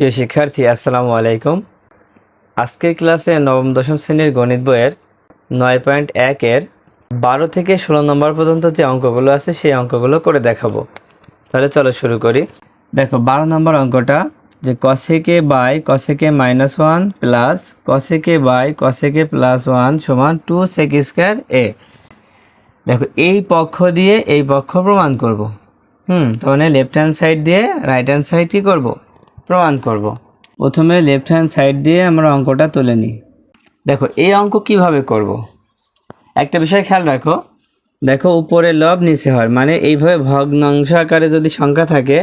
প্রিয় শিক্ষার্থী, আসসালামু আলাইকুম। আজকের ক্লাসে নবম, দশম শ্রেণির গণিত বইয়ের নয় পয়েন্ট একের বারো থেকে ষোলো নম্বর পর্যন্ত যে অঙ্কগুলো আছে, সেই অঙ্কগুলো করে দেখাবো। তাহলে চলো শুরু করি। দেখো, বারো নম্বর অঙ্কটা যে cosec A by cosec A minus one plus cosec A by cosec A plus one সমান টু সেক স্কোয়ার এ দেখো, এই পক্ষ দিয়ে এই পক্ষ প্রমাণ করব। হুম, তার মানে লেফট হ্যান্ড সাইড দিয়ে রাইট হ্যান্ড সাইড কী করব? প্রমাণ করব। প্রথমে লেফট হ্যান্ড সাইড দিয়ে আমরা অঙ্কটা তুলে নিই। দেখো, এই অঙ্ক কীভাবে করব। একটা বিষয় খেয়াল রাখো। দেখো, উপরে লব নিচে হয় মানে এইভাবে ভগ্নাংশ আকারে যদি সংখ্যা থাকে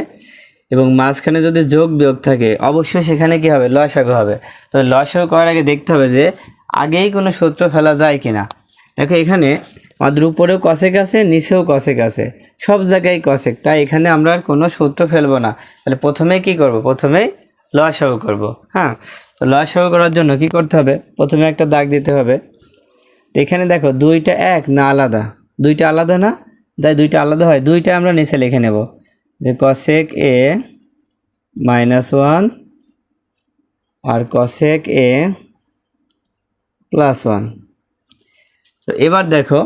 এবং মাঝখানে যদি যোগ বিয়োগ থাকে, অবশ্যই সেখানে কি হবে? লসাগু হবে। তো লসাগু করার আগে দেখতে হবে যে আগেই কোনো সূত্র ফেলা যায় কিনা। দেখো, এখানে আমাদের উপরেও কসেক আছে, নিচেও কসেক আছে। সব জায়গায় কসেক, তাই এখানে আমরা আর কোনো সূত্র ফেলব না। তাহলে প্রথমে কি করব? প্রথমেই লসাগু করব হ্যাঁ? তো লসাগু করার জন্য কি করতে হবে? প্রথমে একটা দাগ দিতে হবে। তো এখানে দেখো, দুইটা এক, না আলাদা। দুইটা আলাদা না? তাই দুইটা আলাদা হয়, দুইটা আমরা নিচে লিখে নেব। যে কসেক এ মাইনাস ওয়ান আর কসেক এ প্লাস ওয়ান। তো এবার দেখো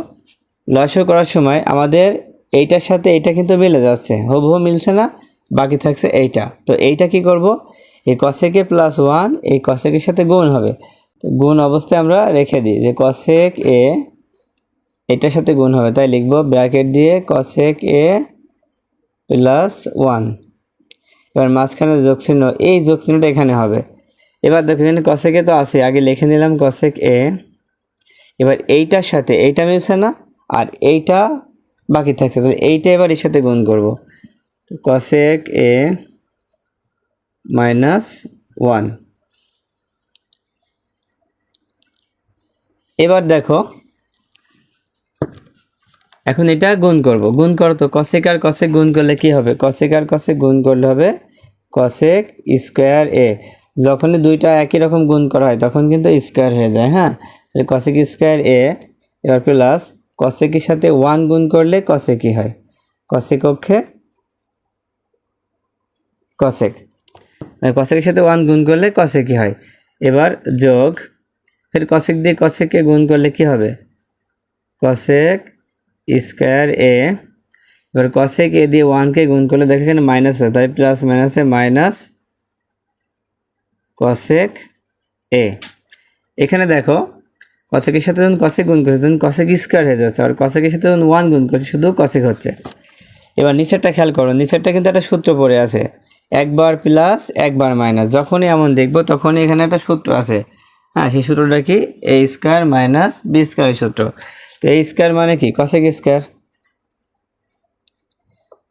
লসও করার সময় আমাদের এইটার সাথে এইটা কিন্তু মিলে যাচ্ছে। হুবহু মিলছে না, বাকি থাকছে এইটা। তো এইটা কি করব? এই কসেকে প্লাস ওয়ান এই কসেকের সাথে গুণ হবে। গুণ অবস্থায় আমরা রেখে দিই যে কসেক এ এটার সাথে গুণ হবে। তাই লিখব ব্র্যাকেট দিয়ে কসেক এ প্লাস ওয়ান এবার মাঝখানে যোগচিহ্ন, এই যোগচিহ্নটা এখানে হবে। এবার দেখো এখানে কসেকে তো আছে আগে লিখে নিলাম কসেক এ। এবার এইটার সাথে, এইটা মিলছে না আর এইটা বাকি থাকছে। তাহলে এইটা এবার এর সাথে গুণ করব। তো কসেক এ মাইনাস ওয়ান এবার দেখো, এখন এটা গুণ করব। গুণ করো তো কসেক আর কসেক গুণ করলে কি হবে? কসেক আর কসেক গুণ করলে হবে কসেক স্কোয়ার এ যখনই দুইটা একই রকম গুণ করা হয়, তখন কিন্তু স্কোয়ার হয়ে যায় হ্যাঁ? তাহলে কসেক স্কোয়ার এ এবার প্লাস কসেকের সাথে ওয়ান গুণ করলে কসেকই হয়? কসেক অক্ষে কসেক। মানে কসেকের সাথে ওয়ান গুণ করলে কসেকই হয়? এবার যোগ, ফের কসেক দিয়ে কসেককে গুণ করলে কি হবে? কসেক স্কোয়ার এ, এবার কসেক এ দিয়ে ওয়ানকে গুণ করলে দেখো এখানে মাইনাস আছে তাই প্লাস মাইনাসে মাইনাস কসেক এ। এখানে দেখো কসেকের সাথে যখন কসেক গুণ করছে, তখন কসেক স্কোয়ার হয়ে যাচ্ছে আর কসেকের সাথে যখন ওয়ান গুণ করছে, শুধু কসেক হচ্ছে। এবার নিচেরটা খেয়াল করো, নিচেরটা কিন্তু একটা সূত্র পড়ে আছে। একবার প্লাস একবার মাইনাস যখনই এমন দেখব, তখনই এখানে একটা সূত্র আছে। হ্যাঁ সেই সূত্রটা কি? এ স্কোয়ার মাইনাস বি স্কোয়ারের সূত্র। তো এই স্কোয়ার মানে কি? Cosec square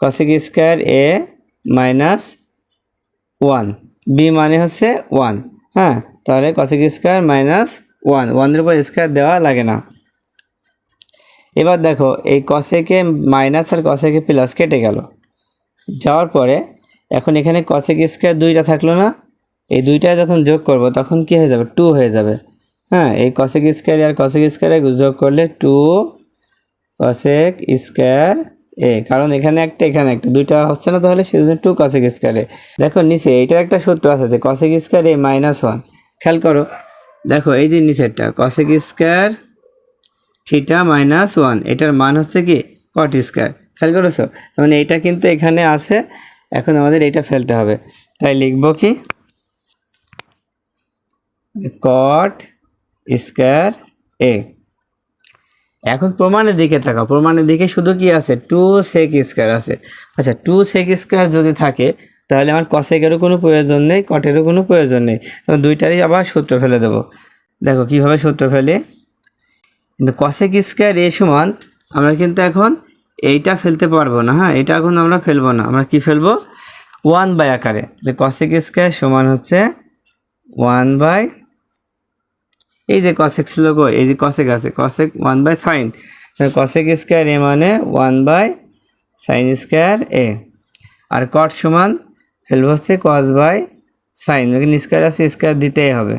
cosec square A minus one B মানে হচ্ছে ওয়ান হ্যাঁ তাহলে কসেক স্কোয়ার মাইনাস ওয়ান, ওয়ানের উপর স্কোয়ার দেওয়া লাগে না। এবার দেখো, এই কসেকে মাইনাস আর কসেকে প্লাস কেটে গেল। যাওয়ার পরে, এখন এখানে কসেক স্কোয়ার দুইটা থাকল না। এই দুইটা যখন যোগ করব, তখন কি হয়ে যাবে? টু হয়ে যাবে। হ্যাঁ এই কসেক স্কোয়ার আর কসেক স্কোয়ারে যোগ করলে টু কসেক স্কোয়ার এ কারণ এখানে একটা এখানে একটা, দুইটা হচ্ছে না তাহলে সেজন্য টু কসেক স্কোয়ারে দেখো, নিচে এইটার একটা সূত্র আছে যে cosec square A minus one খেয়াল করো দেখো, এই যে নিচেরটা cosec square theta minus one এটার মান হচ্ছে কি? কট স্কোয়ার খেয়াল করেছ? মানে এইটা কিন্তু এখানে আছে, এখন আমাদের এইটা ফেলতে হবে। তাই লিখব কি? কট স্কোয়ার এ এখন প্রমাণের দিকে তাকাও। প্রমাণের দিকে শুধু কি আছে? টু সেক স্কোয়ার আছে। আচ্ছা টু সেক স্কোয়ার যদি থাকে তাহলে আমার কসেকেরও কোনো প্রয়োজন নেই কটেরও কোনো প্রয়োজন নেই। তখন দুইটারই আবার সূত্র ফেলে দেবো। দেখো কীভাবে সূত্র ফেলে। কিন্তু কসেক স্কোয়ার এ সমান, আমরা কিন্তু এখন এইটা ফেলতে পারব না হ্যাঁ? এটা এখন আমরা ফেলব না। আমরা কি ফেলব? ওয়ান বাই আকারে। কসেক স্কোয়ার সমান হচ্ছে ওয়ান বাই এই যে কসেক ছিল গো এই যে কসেক আছে cosec one by sine cosec square A মানে one by sine square A R cot সমান ফেলব হচ্ছে কস বাই সাইন এখানে স্কোয়ার আছে স্কোয়ার দিতেই হবে।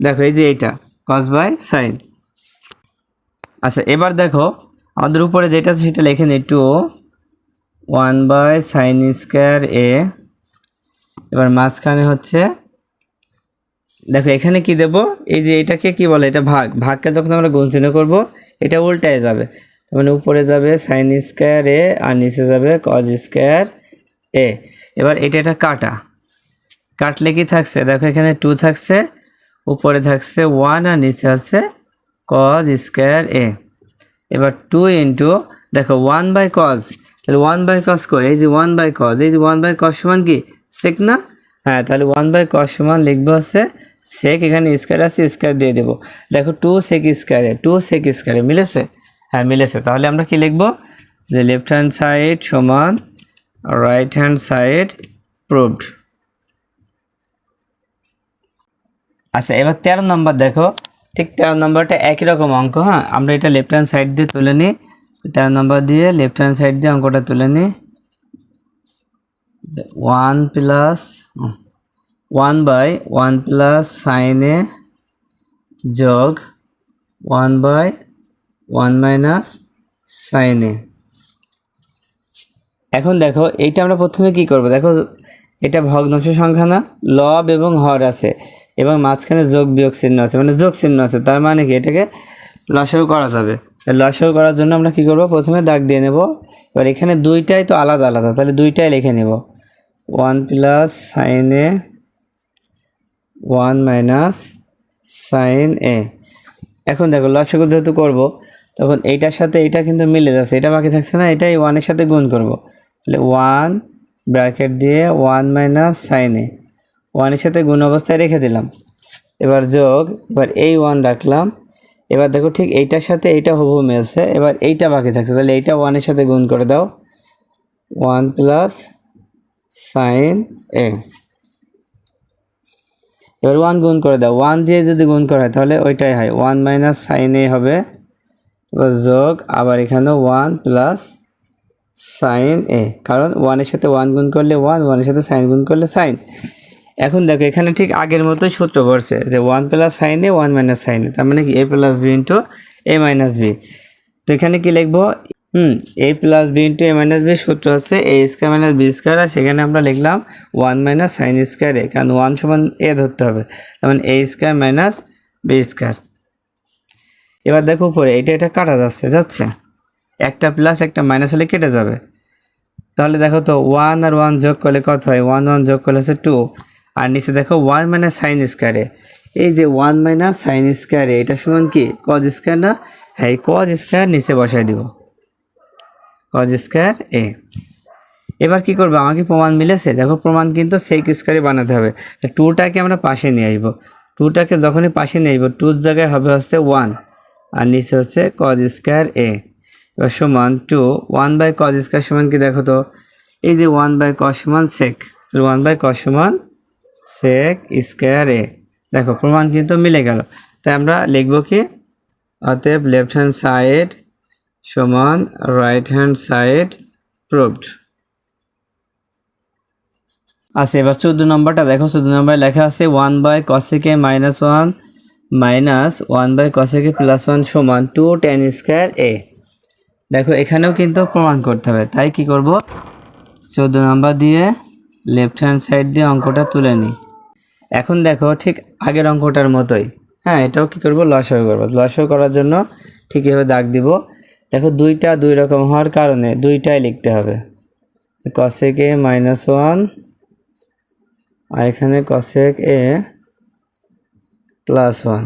দেখো, এই যে এইটা। কস বাই সাইন আচ্ছা এবার দেখো, আমাদের উপরে যেটা আছে সেটা লিখে নিই two one by sine square A এবার মাঝখানে হচ্ছে, দেখো, এখানে কি দেব? এই যে এটাকে কি বলে? এটা ভাগ। ভাগকে যখন আমরা গুণ চিহ্ন করব, এটা উল্টায় যাবে। তার মানে উপরে যাবে সাইন স্কোয়ার এ আর নিচে যাবে কজ স্কোয়ার এ এবার এটা এটা কাটা। কাটলে কি থাকছে? দেখো এখানে টু থাকছে, উপরে থাকছে ওয়ান আর নিচে আছে কজ স্কোয়ার এ এবার টু ইন্টু দেখো ওয়ান বাই কজ তাহলে ওয়ান বাই কজ কো এই যে ওয়ান বাই কজ এই যে ওয়ান বাই কজ সমান কি? সেক না? হ্যাঁ তাহলে ওয়ান বাই কজ সমান লিখব হচ্ছে সেক এখানে স্কোয়ার আছে স্কোয়ার দিয়ে দেবো। দেখো টু সেক স্কোয়ারে টু সেক স্কোয়ারে মিলেছে? হ্যাঁ মিলেছে। তাহলে আমরা কি লিখব? যে লেফট হ্যান্ড সাইড সমান রাইট হ্যান্ড সাইড প্রুভড আচ্ছা এবার তেরো নম্বর দেখো। ঠিক তেরো নম্বরটা একই রকম অঙ্ক হ্যাঁ? আমরা এটা লেফট হ্যান্ড সাইড দিয়ে তুলে নিই। তেরো নম্বর দিয়ে লেফট হ্যান্ড সাইড দিয়ে অঙ্কটা তুলে নিই। One plus one by one plus সাইনে যোগ ওয়ান বাই ওয়ান মাইনাস সাইনে এখন দেখো, এইটা আমরা প্রথমে কি করব? দেখো, এটা ভগ্নাংশ সংখ্যা না, লব এবং হর আছে, এবং মাঝখানে যোগ বিয়োগ চিহ্ন আছে মানে যোগ চিহ্ন আছে, তার মানে কি? এটাকে লসাগু করা যাবে। লসাগু করার জন্য আমরা কি করব? প্রথমে দাগ দিয়ে নেব। এবার এখানে দুইটাই তো আলাদা আলাদা, তাহলে দুইটাই লিখে নেব। One plus sine A, one minus sine A. এখন দেখো, লসাগু যেহেতু করব তখন এইটার সাথে এইটা কিন্তু মিলে যাচ্ছে, এটা বাকি থাকছে না, এটাই ওয়ানের সাথে গুণ করব। তাহলে ওয়ান ব্র্যাকেট দিয়ে ওয়ান মাইনাস সাইন এ ওয়ানের সাথে গুণ অবস্থায় রেখে দিলাম। এবার যোগ, এবার এই ওয়ান রাখলাম। এবার দেখো ঠিক এইটার সাথে এইটা হুবহু মিলছে, এবার এইটা বাকি থাকছে, তাহলে এইটা ওয়ানের সাথে গুণ করে দাও। One plus sine A. এবার ওয়ান গুণ করে দাও। ওয়ান দিয়ে যদি গুণ করা হয়, তাহলে ওইটাই হয় ওয়ান মাইনাস সাইন এ হবে। এবার যোগ, আবার এখানে ওয়ান প্লাস সাইন এ কারণ ওয়ানের সাথে ওয়ান গুণ করলে ওয়ান ওয়ানের সাথে সাইন গুণ করলে সাইন এখন দেখো, এখানে ঠিক আগের মতোই সূত্র পড়ছে যে one plus sine A one minus sine A তার মানে কি? A plus B into A minus B তো এখানে কি লিখব? হুম A plus B into A minus B সূত্র হচ্ছে A square minus B square আর সেখানে আমরা লিখলাম one minus sine square A কারণ ওয়ান সমান এ ধরতে হবে। তার মানে A square minus B square এবার দেখো উপরে, এটা এটা কাটা যাচ্ছে যাচ্ছে। একটা প্লাস একটা মাইনাস হলে কেটে যাবে। তাহলে দেখো তো ওয়ান আর ওয়ান যোগ করলে কত হয়? ওয়ান ওয়ান যোগ করলে হচ্ছে টু আর নিচে দেখো ওয়ান মাইনাস সাইন স্কোয়ারে এই যে ওয়ান মাইনাস সাইন স্কোয়ারে এটা সমান কি? কজ স্কোয়ার না? হ্যাঁ কজ স্কোয়ার নিচে বসাই দিব। Cos square A. এবার কি করব? আমাকে প্রমাণ মিলেছে? দেখো, প্রমাণ কিন্তু সেক স্কোয়ারে বানাতে হবে। টুটাকে আমরা পাশে নিয়ে আসব। টুটাকে যখনই পাশে নিয়ে আসব টুর জায়গায় হবে হচ্ছে ওয়ান আর নিচে হচ্ছে কজ স্কোয়ার এ এবার সমান two one by cos square সমান কি দেখো তো? এই যে ওয়ান বাই কজ সমান সেক ওয়ান বাই কজ সমান সেক স্কোয়ার এ দেখো, প্রমাণ কিন্তু মিলে গেল। তাই আমরা লিখব কি? অতএব লেফট হ্যান্ড সাইড সমান রাইট হ্যান্ড সাইড প্রুভড আছে এবার চোদ্দ নম্বরটা দেখো। চোদ্দ নম্বরে লেখা আছে one by cosec A minus one minus one by cosec A plus one সমান টু টেন স্কোয়ার এ দেখো, এখানেও কিন্তু প্রমাণ করতে হবে। তাই কি করব? চোদ্দ নম্বর দিয়ে লেফট হ্যান্ড সাইড দিয়ে অঙ্কটা তুলে নিই। এখন দেখো, ঠিক আগের অঙ্কটার মতোই। হ্যাঁ এটাও কি করব? লসও করব। লসও করার জন্য ঠিক এভাবে দাগ দিব। দেখো, দুইটা দুই রকম হওয়ার কারণে দুইটাই লিখতে হবে। কসেক এ মাইনাস ওয়ান আর এখানে কসেক এ প্লাস ওয়ান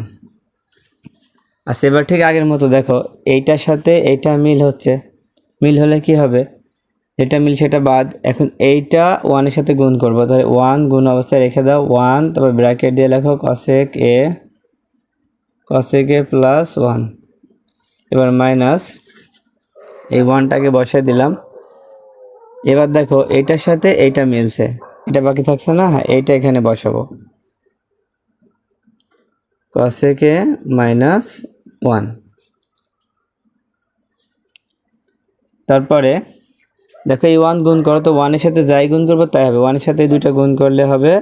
আচ্ছা এবার ঠিক আগের মতো দেখো। এইটার সাথে এইটা মিল হচ্ছে। মিল হলে কি হবে? যেটা মিল সেটা বাদ। এখন এইটা ওয়ানের সাথে গুণ করব। তাহলে ওয়ান গুণ অবস্থায় রেখে দাও। ওয়ান তারপর ব্র্যাকেট দিয়ে লেখো cosec A cosec A plus one এবার মাইনাস এই ওয়ানটাকে বসাই দিলাম। এবার দেখো, এইটার সাথে এইটা মিলছে। এটা বাকি থাকছে না? হ্যাঁ এইটা এখানে বসাবো। কসেকে মাইনাস ওয়ান তারপরে, দেখো এই ওয়ান গুণ করো তো ওয়ানের সাথে যাই গুণ করব, তাই হবে। ওয়ানের সাথে দুইটা গুণ করলে হবে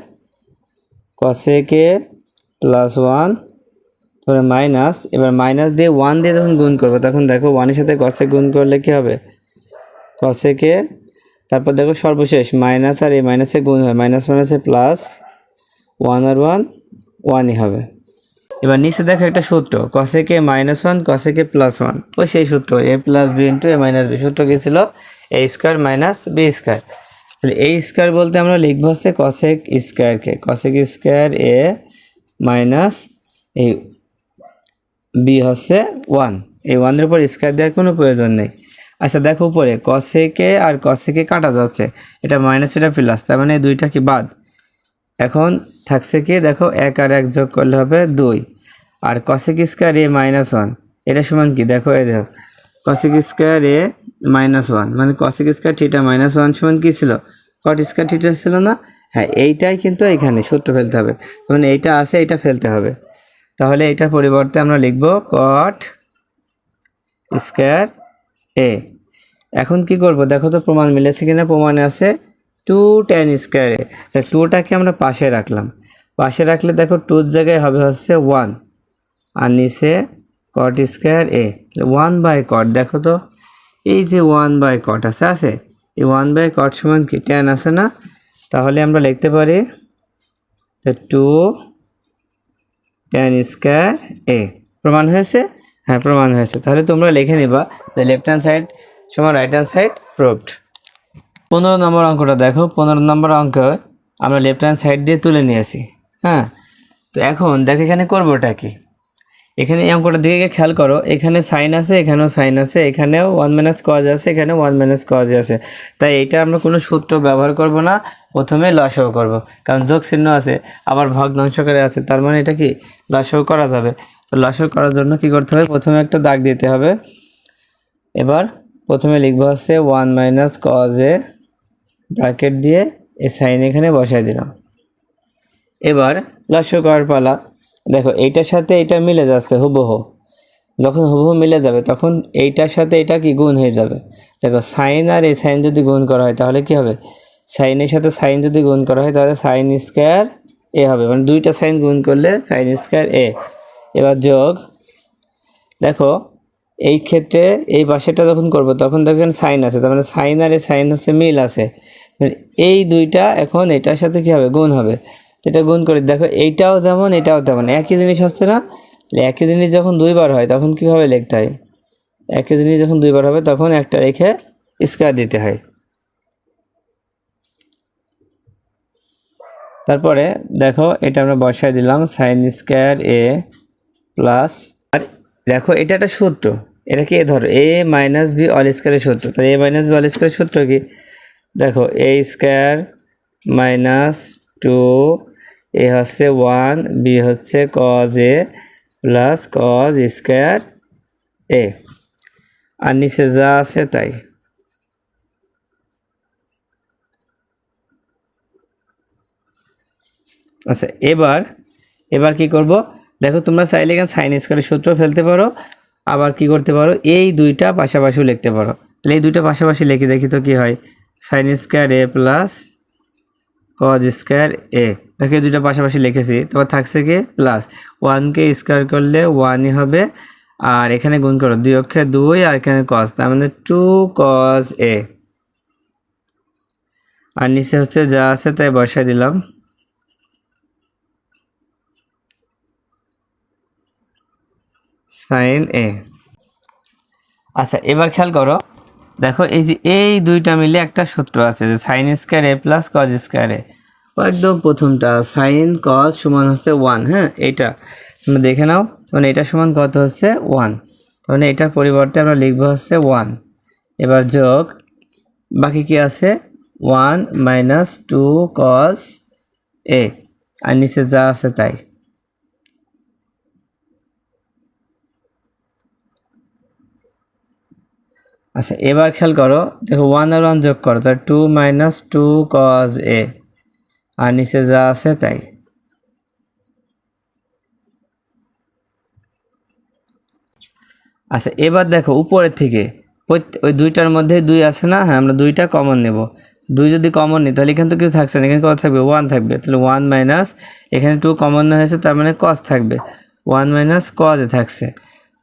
কসেকে প্লাস ওয়ান তারপরে মাইনাস এবার মাইনাস দিয়ে ওয়ান দিয়ে যখন গুণ করব, তখন দেখো ওয়ানের সাথে কসে গুণ করলে কি হবে? কসেকে তারপর দেখো সর্বশেষ মাইনাস আর এই মাইনাসে গুণ হয়। মাইনাস মাইনাসে প্লাস ওয়ান আর ওয়ান ওয়ানই হবে। এবার নিচে দেখো একটা সূত্র কসেকে মাইনাস ওয়ান কসেকে প্লাস ওয়ান ওই সেই সূত্র A plus B into A minus B সূত্র কি ছিল? A square minus B square তাহলে এই স্কোয়ার বলতে আমরা লিখব হচ্ছে কসেক স্কোয়ারকে কসেক স্কোয়ার এ মাইনাস এই বি হচ্ছে ওয়ান এই ওয়ানের উপর স্কোয়ার দেওয়ার কোনো প্রয়োজন নেই। আচ্ছা দেখো উপরে কসেকে আর কসেকে কাটা যাচ্ছে। এটা মাইনাস এটা প্লাস তার মানে দুইটা কি বাদ? এখন থাকছে কি? দেখো, এক আর এক যোগ করলে হবে দুই। আর cosec square A minus one এটা সমান কি? দেখো, এই দেখো cosec square A minus one মানে cosec square theta minus one সমান কী ছিল? কট স্কোয়ার থিটা ছিল না? হ্যাঁ এইটাই কিন্তু এখানে সূত্র ফেলতে হবে। মানে এইটা আছে এটা ফেলতে হবে। তাহলে এটার পরিবর্তে আমরা লিখব কট স্কোয়ার এ এখন কি করব? দেখো তো প্রমাণ মিলেছে কিনা? প্রমাণে আছে টু টেন স্কোয়ার এ। তা টুটাকে আমরা পাশে রাখলাম। পাশে রাখলে দেখো টুর জায়গায় হবে হচ্ছে ওয়ান আর নিচে cot square A. One by cot দেখো তো। এই যে ওয়ান বাই কট আছে আছে? এই ওয়ান বাই কট সমান কি? টেন আছে না? তাহলে আমরা লিখতে পারি টু টেন স্কোয়ার এ। প্রমাণ হয়েছে? হ্যাঁ প্রমাণ হয়েছে। তাহলে তোমরা লিখে নিবা লেফট হ্যান্ড সাইড সমান রাইট হ্যান্ড সাইড প্রুভড পনেরো নম্বর অঙ্কটা দেখো, পনেরো নম্বর অঙ্ক আমরা লেফট হ্যান্ড সাইড দিয়ে তুলে নিয়েছি হ্যাঁ? তো এখন দেখো এখানে করবোটা কি? এখানে এই অঙ্কটার দিকে খেয়াল করো, এখানে সাইন আছে, এখানেও সাইন আছে, এখানেও ওয়ান মাইনাস কজ আছে, এখানেও ওয়ান মাইনাস কজ আছে। তাই এটা আমরা কোনো সূত্র ব্যবহার করব না, প্রথমে লসাও করব। কারণ যোগ চিহ্ন আছে, আবার ভগ্নাংশকারে আছে, তার মানে এটা কি? লসাও করা যাবে। তো লসাও করার জন্য কি করতে হবে? প্রথমে একটা দাগ দিতে হবে। এবার প্রথমে লিখব হচ্ছে one minus cos A bracket দিয়ে এই সাইন এখানে বসাই দিলাম। এবার লস্য করার পালা। দেখো, এইটার সাথে এটা মিলে যাচ্ছে হুবহু। যখন হুবহু মিলে যাবে, তখন এইটার সাথে এটা কি গুণ হয়ে যাবে? দেখো সাইন আর এই সাইন যদি গুণ করা হয়, তাহলে কি হবে? সাইনের সাথে সাইন যদি গুণ করা হয়, তাহলে সাইন স্কোয়ার এ হবে। মানে দুইটা সাইন গুণ করলে সাইন স্কোয়ার এ। এবার যোগ। দেখো, এই ক্ষেত্রে এই পাশেটা যখন করব, তখন দেখেন সাইন আছে। তার মানে সাইন আর এই সাইন হচ্ছে মিল আছে। এই দুইটা এখন এটার সাথে কি হবে? গুণ হবে। এটা গুণ করে দেখো, এইটাও যেমন, এটাও তেমন। একই জিনিস হচ্ছে না? একই জিনিস যখন দুইবার হয়, তখন কীভাবে লিখতে হয়? একই জিনিস যখন দুইবার হবে, তখন একটা রেখে স্কোয়ার দিতে হয়। তারপরে দেখো, এটা আমরা বসায় দিলাম সাইন স্কোয়ার এ প্লাস আর দেখো, এটা একটা সূত্র। এটা কি? এ ধরো এ মাইনাস বি অল স্কোয়ারের সূত্র। তাহলে এ মাইনাস বি অল স্কোয়ারের সূত্র কি? দেখো A square minus two A হচ্ছে ওয়ান বি হচ্ছে cos A plus cos square A আর নিচে যা আছে তাই। আচ্ছা এবার এবার কি করব? দেখো, তোমরা চাইলে এখানে সাইন স্কোয়ারের সূত্র ফেলতে পারো, আবার কি করতে পারো? এই দুইটা পাশাপাশিও লিখতে পারো। তাহলে এই দুইটা পাশাপাশি লিখে দেখি তো কি হয়। Sine square A plus cos square A দেখে দুইটা পাশাপাশি লিখেছি। তারপর থাকছে কি প্লাস ওয়ানকে স্কোয়ার করলে ওয়ানই হবে। আর এখানে গুণ করো, দুই অক্ষে দুই আর এখানে কজ তার মানে টু কজ এ আর নিচে হচ্ছে যা আছে তাই বসাই দিলাম। সাইন এ আচ্ছা এবার খেয়াল করো দেখো, এই যে এই দুইটা মিলে একটা সূত্র আছে যে sine square A plus cos square A একদম প্রথমটা সাইন কজ সমান হচ্ছে ওয়ান হ্যাঁ? এইটা। তোমরা দেখে নাও মানে এটা সমান কত হচ্ছে ওয়ান মানে এটার পরিবর্তে আমরা লিখব হচ্ছে ওয়ান এবার যোগ, বাকি কি আছে? One minus two cos A আর নিচে যা আছে তাই। আচ্ছা এবার খেয়াল করো, দেখো ওয়ান আর ওয়ান যোগ করো তার two minus two cos A আর নিচে যা আছে তাই। আচ্ছা এবার দেখো উপরের থেকে ওই দুইটার মধ্যে দুই আছে না? হ্যাঁ আমরা দুইটা কমন নেব। দুই যদি কমন নিই, তাহলে এখানে তো কিছু থাকছে না। এখানে কত থাকবে? ওয়ান থাকবে। তাহলে ওয়ান মাইনাস এখানে টু কমন হয়েছে, তার মানে কজ থাকবে। ওয়ান মাইনাস কজে থাকছে।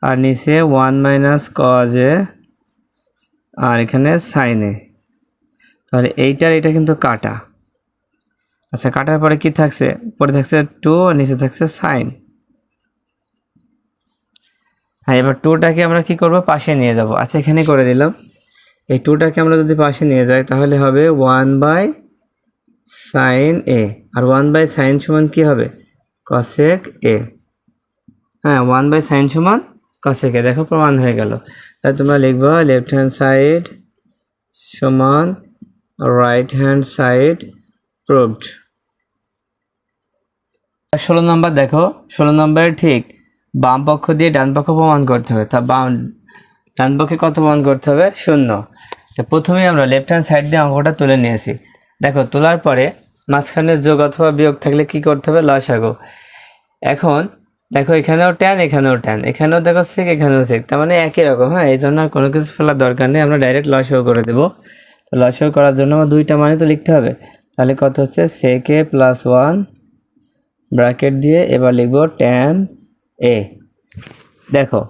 আর নিচে ওয়ান মাইনাস কজে আর এখানে সাইনে তাহলে এইটার এটা কিন্তু কাটা। আচ্ছা কাটার পরে কি থাকছে? পরে থাকছে টু নিচে থাকছে সাইন। হ্যাঁ এবার টুটাকে আমরা কি করব? পাশে নিয়ে যাব। আচ্ছা এখানে করে দিলাম। এই টুটাকে আমরা যদি পাশে নিয়ে যাই, তাহলে হবে ওয়ান বাই সাইন এ আর ওয়ান বাই সাইন সমান কি হবে? কসেক এ হ্যাঁ ওয়ান বাই সাইন সমান কসেক এ দেখো, প্রমাণ হয়ে গেল। তাহলে তোমরা লিখবা লেফট হ্যান্ড সাইড সমান রাইট হ্যান্ড সাইড প্রুভড ষোলো নম্বর দেখো, ষোলো নম্বরে ঠিক বাম পক্ষ দিয়ে ডান পক্ষ প্রমাণ করতে হবে। তা বাম, ডান পক্ষে কত প্রমাণ করতে হবে? শূন্য। তো প্রথমেই আমরা লেফট হ্যান্ড সাইড দিয়ে অঙ্কটা তুলে নিয়েছি। দেখো, তোলার পরে মাঝখানে যোগ অথবা বিয়োগ থাকলে কি করতে হবে? লসাগো। এখন দেখো, এখানেও ট্যান এখানেও ট্যান এখানেও দেখো সেক এখানেও সেক তার মানে একই রকম হ্যাঁ? এই জন্য আর কোনো কিছু ফেলার দরকার নেই। আমরা ডাইরেক্ট লসাগো করে দেবো। তো লসাগো করার জন্য আমার দুইটা মানে তো লিখতে হবে। তাহলে কত হচ্ছে? সেকে প্লাস ওয়ান ব্র্যাকেট দিয়ে এবার লিখব ট্যান এ দেখো,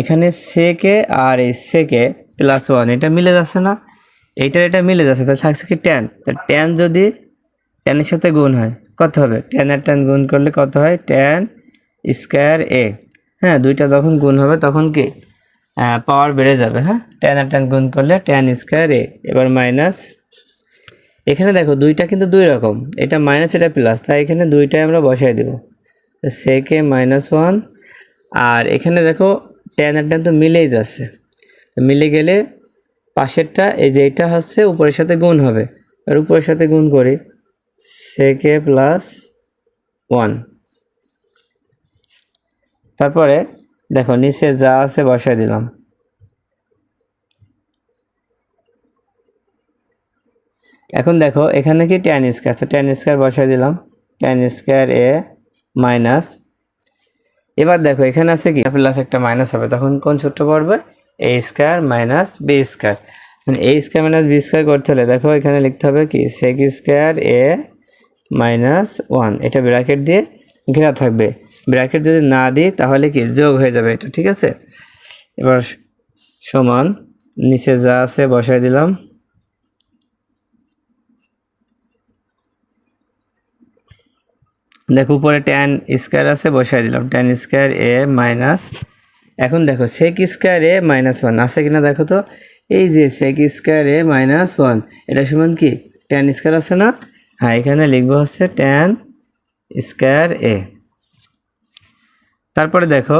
এখানে সেকে আর এই সেকে প্লাস ওয়ান এটা মিলে যাচ্ছে না? এইটার এটা মিলে যাচ্ছে, তাহলে থাকছে কি ট্যান তা ট্যান যদি ট্যানের সাথে গুণ হয়, কত হবে? ট্যান আর ট্যান গুণ করলে কত হয়? ট্যান স্কোয়ার এ হ্যাঁ দুইটা যখন গুণ হবে, তখন কি? পাওয়ার বেড়ে যাবে হ্যাঁ? ট্যান আর ট্যান গুণ করলে ট্যান স্কোয়ার এ এবার মাইনাস এখানে দেখো, দুইটা কিন্তু দুই রকম। এটা মাইনাস এটা প্লাস তাই এখানে দুইটাই আমরা বসাই দেব। সেকে মাইনাস ওয়ান আর এখানে দেখো ট্যান আর ট্যান তো মিলেই যাচ্ছে। মিলে গেলে পাশেরটা, এই যে এটা হচ্ছে, উপরের সাথে গুণ হবে। আর উপরের সাথে গুণ করি। সেকে প্লাস ওয়ান তারপরে দেখো, নিচে যা আছে বসাই দিলাম। এখন দেখো, এখানে কি ট্যান স্কোয়ার আছে? ট্যান স্কোয়ার বসাই দিলাম। ট্যান স্কোয়ার এ মাইনাস এবার দেখো, এখানে আছে কি? প্লাস একটা মাইনাস হবে। তখন কোন সূত্র পড়বে? A square minus B square মানে A square minus B square করতে হলে দেখো, এখানে লিখতে হবে কি? Sec square A minus one এটা ব্র্যাকেট দিয়ে ঘেরা থাকবে। ব্র্যাকেট যদি না দিই, তাহলে কি যোগ হয়ে যাবে এটা, ঠিক আছে? এবার সমান, নিচে যা আছে বসাই দিলাম। দেখো, উপরে ট্যান স্কোয়ার আছে, বসাই দিলাম। ট্যান স্কোয়ার এ মাইনাস এখন দেখো sec square A minus one আছে কিনা দেখো তো? এই যে sec square A minus one এটা সমান কি? ট্যান স্কোয়ার আছে না? হ্যাঁ এখানে লিখব হচ্ছে ট্যান স্কোয়ার এ তারপরে দেখো,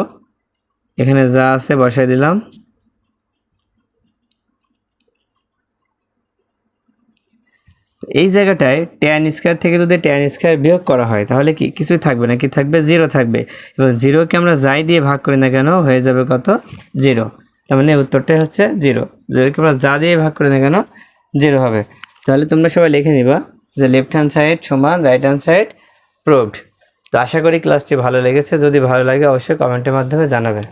এখানে যা আছে বসাই দিলাম। এই জায়গাটায় ট্যান স্কোয়ার থেকে যদি ট্যান স্কোয়ার বিয়োগ করা হয়, তাহলে কি কিছুই থাকবে না, কি থাকবে? জিরো থাকবে। এবার জিরোকে আমরা যাই দিয়ে ভাগ করি না কেন, হয়ে যাবে কত? জিরো তার মানে উত্তরটাই হচ্ছে জিরো জিরোকে আমরা যা দিয়ে ভাগ করি না কেন জিরো হবে। তাহলে তোমরা সবাই লিখে নিবা যে লেফট হ্যান্ড সাইড সমান রাইট হ্যান্ড সাইড প্রুভড তো আশা করি ক্লাসটি ভালো লেগেছে। যদি ভালো লাগে অবশ্যই কমেন্টের মাধ্যমে জানাবে।